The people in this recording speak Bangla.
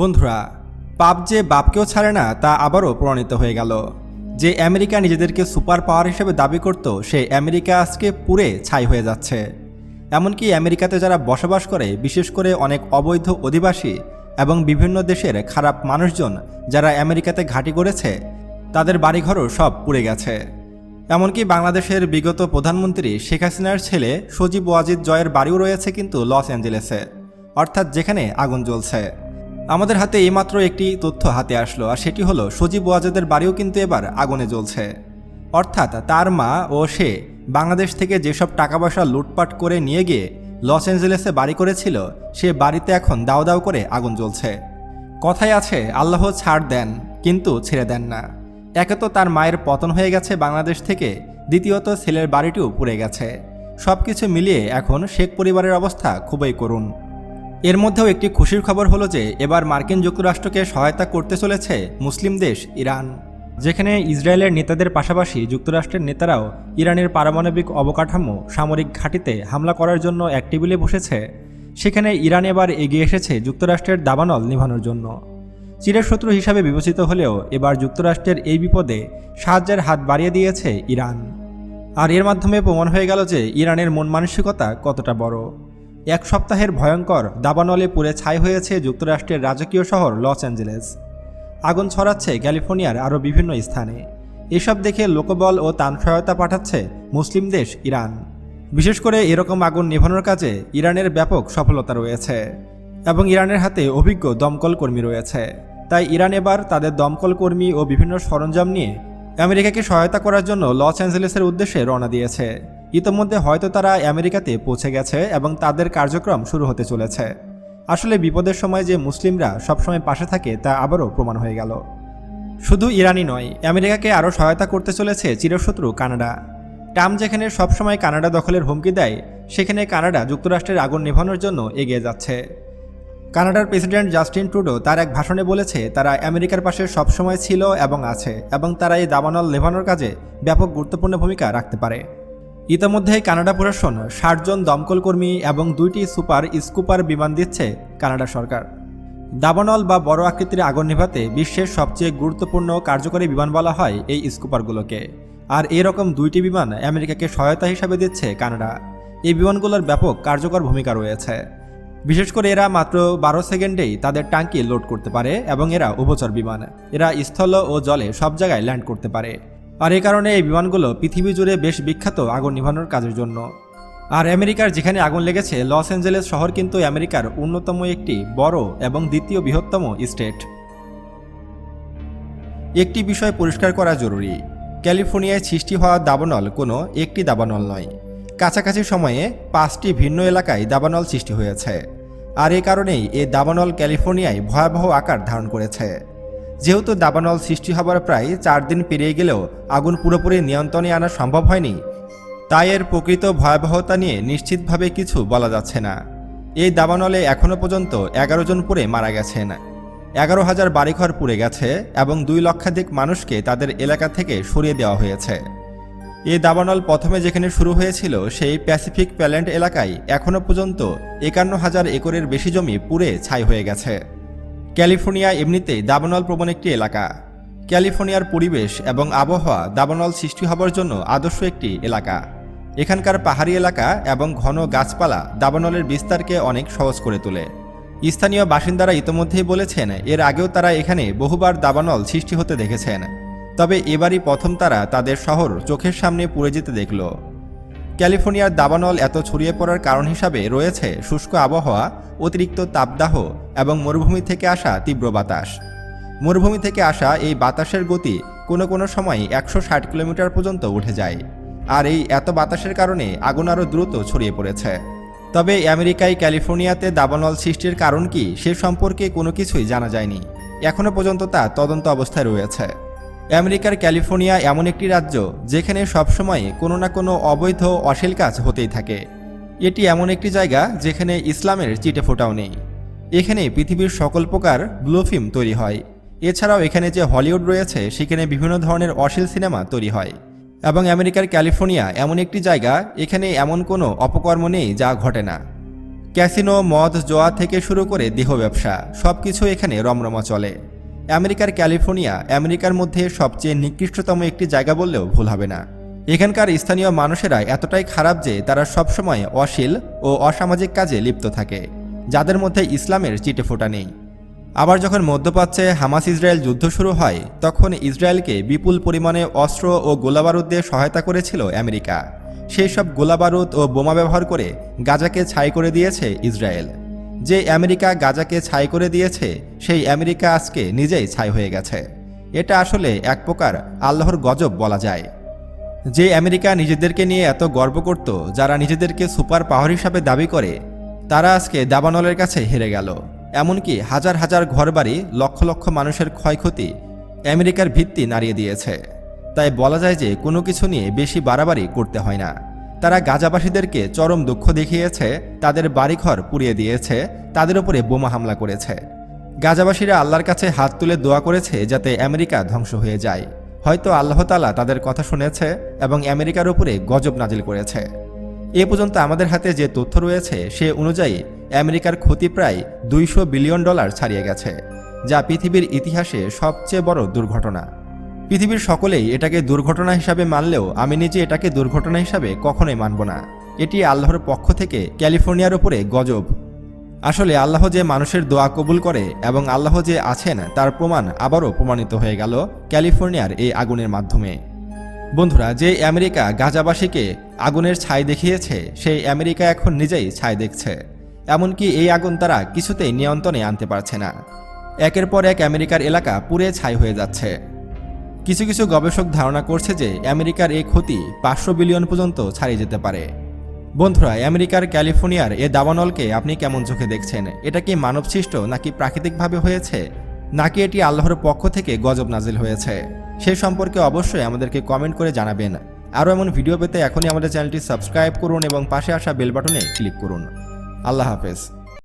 বন্ধুরা, পাপ যে বাপকেও ছাড়ে না, তা আবারও প্রমাণিত হয়ে গেল। যে আমেরিকা নিজেদেরকে সুপার পাওয়ার হিসেবে দাবি করত সেই আমেরিকা আজকে পুরে ছাই হয়ে যাচ্ছে। এমনকি আমেরিকাতে যারা বসবাস করে, বিশেষ করে অনেক অবৈধ অধিবাসী এবং বিভিন্ন দেশের খারাপ মানুষজন যারা আমেরিকাতে ঘাঁটি করেছে, তাদের বাড়িঘরও সব পুড়ে গেছে। এমনকি বাংলাদেশের বিগত প্রধানমন্ত্রী শেখ হাসিনার ছেলে সজীব ওয়াজিদ জয়ের বাড়িও রয়েছে কিন্তু লস অ্যাঞ্জেলেসে, অর্থাৎ যেখানে আগুন জ্বলছে। আমাদের হাতে এইমাত্র একটি তথ্য হাতে আসলো, আর সেটি হলো, সজীব ওয়াজেদের বাড়িও কিন্তু এবার আগুনে জ্বলছে। অর্থাৎ তার মা ও সে বাংলাদেশ থেকে যেসব টাকা পয়সা লুটপাট করে নিয়ে গিয়ে লস অ্যাঞ্জেলেসে বাড়ি করেছিল, সে বাড়িতে এখন দাও দাও করে আগুন জ্বলছে। কথায় আছে, আল্লাহ ছাড় দেন, কিন্তু ছেড়ে দেন না। একে তো তার মায়ের পতন হয়ে গেছে বাংলাদেশ থেকে, দ্বিতীয়ত ছেলের বাড়িটিও পুড়ে গেছে। সব কিছু মিলিয়ে এখন শেখ পরিবারের অবস্থা খুবই করুণ। এর মধ্যেও একটি খুশির খবর হলো যে এবার মার্কিন যুক্তরাষ্ট্রকে সহায়তা করতে চলেছে মুসলিম দেশ ইরান, যেখানে ইসরায়েলের নেতাদের পাশাপাশি যুক্তরাষ্ট্রের নেতারাও ইরানের পারমাণবিক অবকাঠামো, সামরিক ঘাঁটিতে হামলা করার জন্য এক টেবিলে বসেছে। সেখানে ইরান এবার এগিয়ে এসেছে যুক্তরাষ্ট্রের দাবানল নিভানোর জন্য। চিরশত্রু হিসাবে বিবেচিত হলেও এবার যুক্তরাষ্ট্রের এই বিপদে সাহায্যের হাত বাড়িয়ে দিয়েছে ইরান। আর এর মাধ্যমে প্রমাণ হয়ে গেল যে ইরানের মন মানসিকতা কতটা বড়। এক সপ্তাহের ভয়ঙ্কর দাবানলে পুড়ে ছাই হয়েছে যুক্তরাষ্ট্রের রাজকীয় শহর লস অ্যাঞ্জেলেস। আগুন ছড়াচ্ছে ক্যালিফোর্নিয়ার আরও বিভিন্ন স্থানে। এসব দেখে লোকবল ও ত্রাণ সহায়তা পাঠাচ্ছে মুসলিম দেশ ইরান। বিশেষ করে এরকম আগুন নেভানোর কাজে ইরানের ব্যাপক সফলতা রয়েছে এবং ইরানের হাতে অভিজ্ঞ দমকল কর্মী রয়েছে। তাই ইরান এবার তাদের দমকল কর্মী ও বিভিন্ন সরঞ্জাম নিয়ে আমেরিকাকে সহায়তা করার জন্য লস অ্যাঞ্জেলেসের উদ্দেশ্যে রওনা দিয়েছে। ইতোমধ্যে হয়তো তারা আমেরিকাতে পৌঁছে গেছে এবং তাদের কার্যক্রম শুরু হতে চলেছে। আসলে বিপদের সময় যে মুসলিমরা সবসময় পাশে থাকে তা আবারও প্রমাণ হয়ে গেল। শুধু ইরানই নয়, আমেরিকাকে আরও সহায়তা করতে চলেছে চিরশত্রু কানাডা। ট্রাম্প যেখানে সবসময় কানাডা দখলের হুমকি দেয়, সেখানে কানাডা যুক্তরাষ্ট্রের আগুন নেভানোর জন্য এগিয়ে যাচ্ছে। কানাডার প্রেসিডেন্ট জাস্টিন ট্রুডো তার এক ভাষণে বলেছে, তারা আমেরিকার পাশে সবসময় ছিল এবং আছে এবং তারা এই দাবানল নেভানোর কাজে ব্যাপক গুরুত্বপূর্ণ ভূমিকা রাখতে পারে। ইতোমধ্যেই কানাডা প্রশাসন ষাটজন দমকল কর্মী এবং দুইটি সুপার স্কুপার বিমান দিচ্ছে কানাডা সরকার। দাবানল বা বড় আকৃতির আগুন নেভাতে বিশ্বের সবচেয়ে গুরুত্বপূর্ণ কার্যকরী বিমান বলা হয় এই স্কুপারগুলোকে। আর এরকম দুইটি বিমান আমেরিকাকে সহায়তা হিসাবে দিচ্ছে কানাডা। এই বিমানগুলোর ব্যাপক কার্যকর ভূমিকা রয়েছে। বিশেষ করে এরা মাত্র বারো সেকেন্ডেই তাদের ট্যাঙ্কি লোড করতে পারে এবং এরা উপচর বিমান। এরা স্থল ও জলে সব জায়গায় ল্যান্ড করতে পারে। আর এ কারণে এই বিমানগুলো পৃথিবী জুড়ে বেশ বিখ্যাত আগুন নিভানোর কাজের জন্য। আর আমেরিকার যেখানে আগুন লেগেছে, লস অ্যাঞ্জেলেস শহর কিন্তু আমেরিকার অন্যতম একটি বড় এবং দ্বিতীয় বৃহত্তম স্টেট। একটি বিষয় পরিষ্কার করা জরুরি, ক্যালিফোর্নিয়ায় সৃষ্টি হওয়া দাবানল কোনো একটি দাবানল নয়। কাছাকাছি সময়ে পাঁচটি ভিন্ন এলাকায় দাবানল সৃষ্টি হয়েছে, আর এ কারণেই এ দাবানল ক্যালিফোর্নিয়ায় ভয়াবহ আকার ধারণ করেছে। যেহেতু দাবানল সৃষ্টি হবার প্রায় চার দিন পেরিয়ে গেলেও আগুন পুরোপুরি নিয়ন্ত্রণে আনা সম্ভব হয়নি। তাই এর প্রকৃত ভয়াবহতা নিয়ে নিশ্চিতভাবে কিছু বলা যাচ্ছে না। এই দাবানলে এখনও পর্যন্ত এগারো জন পুড়ে মারা গেছেন। এগারো হাজার বাড়িঘর পুড়ে গেছে এবং দুই লক্ষাধিক মানুষকে তাদের এলাকা থেকে সরিয়ে দেওয়া হয়েছে। এই দাবানল প্রথমে যেখানে শুরু হয়েছিল সেই প্যাসিফিক প্যালেন্ট এলাকায় এখনও পর্যন্ত একান্ন হাজার একরের বেশি জমি পুড়ে ছাই হয়ে গেছে। ক্যালিফোর্নিয়া এমনিতেই দাবানল প্রবণ একটি এলাকা। ক্যালিফোর্নিয়ার পরিবেশ এবং আবহাওয়া দাবানল সৃষ্টি হবার জন্য আদর্শ একটি এলাকা। এখানকার পাহাড়ি এলাকা এবং ঘন গাছপালা দাবানলের বিস্তারকে অনেক সহজ করে তোলে। স্থানীয় বাসিন্দারা ইতোমধ্যেই বলেছেন, এর আগেও তারা এখানে বহুবার দাবানল সৃষ্টি হতে দেখেছেন। তবে এবারই প্রথম তারা তাদের শহর চোখের সামনে পুড়ে যেতে দেখল। ক্যালিফোর্নিয়ার দাবানল এত ছড়িয়ে পড়ার কারণ হিসাবে রয়েছে শুষ্ক আবহাওয়া, অতিরিক্ত তাপদাহ এবং মরুভূমি থেকে আসা তীব্র বাতাস। মরুভূমি থেকে আসা এই বাতাসের গতি কোনো কোনো সময় একশো ষাট কিলোমিটার পর্যন্ত উঠে যায়, আর এই এত বাতাসের কারণে আগুন আরও দ্রুত ছড়িয়ে পড়েছে। তবে আমেরিকায় ক্যালিফোর্নিয়াতে দাবানল সৃষ্টির কারণ কি সে সম্পর্কে কোনো কিছুই জানা যায়নি। এখনও পর্যন্ত তা তদন্ত অবস্থায় রয়েছে। আমেরিকার ক্যালিফোর্নিয়া এমন একটি রাজ্য যেখানে সবসময় কোনো না কোনো অবৈধ, অশ্লীল কাজ হতেই থাকে। এটি এমন একটি জায়গা যেখানে ইসলামের চিটে ফোটাও নেই। এখানে পৃথিবীর সকল প্রকার ব্লু ফিল্ম তৈরি হয়। এছাড়াও এখানে যে হলিউড রয়েছে, সেখানে বিভিন্ন ধরনের অশ্লীল সিনেমা তৈরি হয়। এবং আমেরিকার ক্যালিফোর্নিয়া এমন একটি জায়গা, এখানে এমন কোনো অপকর্ম নেই যা ঘটে না। ক্যাসিনো, মদ জোয়া থেকে শুরু করে দেহ ব্যবসা সব কিছু এখানে রমরমা চলে। আমেরিকার ক্যালিফোর্নিয়া আমেরিকার মধ্যে সবচেয়ে নিকৃষ্টতম একটি জায়গা বললেও ভুল হবে না। এখানকার স্থানীয় মানুষেরা এতটাই খারাপ যে তারা সবসময় অশীল ও অসামাজিক কাজে লিপ্ত থাকে। যাদের মধ্যে ইসলামের চিটে ফোটা নেই। আবার যখন মধ্যপ্রাচ্যে হামাস ইসরায়েল যুদ্ধ শুরু হয়, তখন ইসরায়েলকে বিপুল পরিমাণে অস্ত্র ও গোলাবারুদ দিয়ে সহায়তা করেছিল আমেরিকা। সেই সব গোলাবারুদ ও বোমা ব্যবহার করে গাজাকে ছাই করে দিয়েছে ইসরায়েল। যে আমেরিকা গাজাকে ছাই করে দিয়েছে, সেই আমেরিকা আজকে নিজেই ছাই হয়ে গেছে। এটা আসলে এক প্রকার আল্লাহর গজব বলা যায়। যে আমেরিকা নিজেদেরকে নিয়ে এত গর্ব করত, যারা নিজেদেরকে সুপার পাওয়ার হিসাবে দাবি করে তারা আজকে দাবানলের কাছে হেরে গেল। এমনকি হাজার হাজার ঘরবাড়ি লক্ষ লক্ষ মানুষের ক্ষয়ক্ষতি আমেরিকার ভিত্তি নাড়িয়ে দিয়েছে। তাই বলা যায় যে কোনো কিছু নিয়ে বেশি বাড়াবাড়ি করতে হয় না। তারা গাজাবাসীদেরকে চরম দুঃখ দেখিয়েছে, তাদের বাড়িঘর পুড়িয়ে দিয়েছে, তাদের উপরে বোমা হামলা করেছে। গাজাবাসীরা আল্লাহর কাছে হাত তুলে দোয়া করেছে যাতে আমেরিকা ধ্বংস হয়ে যায়। হয়তো আল্লাহতালা তাদের কথা শুনেছে এবং আমেরিকার উপরে গজব নাজিল করেছে। এ পর্যন্ত আমাদের হাতে যে তথ্য রয়েছে, সে অনুযায়ী আমেরিকার ক্ষতি প্রায় দুইশো বিলিয়ন ডলার ছাড়িয়ে গেছে, যা পৃথিবীর ইতিহাসে সবচেয়ে বড় দুর্ঘটনা। পৃথিবীর সকলেই এটাকে দুর্ঘটনা হিসাবে মানলেও আমি নিজে এটাকে দুর্ঘটনা হিসাবে কখনোই মানব না। এটি আল্লাহর পক্ষ থেকে ক্যালিফোর্নিয়ার উপরে গজব। আসলে আল্লাহ যে মানুষের দোয়া কবুল করে এবং আল্লাহ যে আছেন, তার প্রমাণ আবারও প্রমাণিত হয়ে গেল ক্যালিফোর্নিয়ার এই আগুনের মাধ্যমে। বন্ধুরা, যে আমেরিকা গাজাবাসীকে আগুনের ছাই দেখিয়েছে, সেই আমেরিকা এখন নিজেই ছাই দেখছে। এমনকি এই আগুন তারা কিছুতেই নিয়ন্ত্রণে আনতে পারছে না। একের পর এক আমেরিকার এলাকা পুড়ে ছাই হয়ে যাচ্ছে। কিছু কিছু গবেষক ধারণা করছে যে আমেরিকার এই ক্ষতি পাঁচশো বিলিয়ন পর্যন্ত ছাড়িয়ে যেতে পারে। বন্ধুরা, আমেরিকার ক্যালিফোর্নিয়ার এ দাবানলকে আপনি কেমন চোখে দেখছেন? এটা কি মানবসৃষ্ট নাকি প্রাকৃতিকভাবে হয়েছে? নাকি এটি আল্লাহর পক্ষ থেকে গজব নাজিল হয়েছে? সে সম্পর্কে অবশ্যই আমাদেরকে কমেন্ট করে জানাবেন। আরও এমন ভিডিও পেতে এখনই আমাদের চ্যানেলটি সাবস্ক্রাইব করুন এবং পাশে আসা বেল বাটনে ক্লিক করুন। আল্লাহ হাফেজ।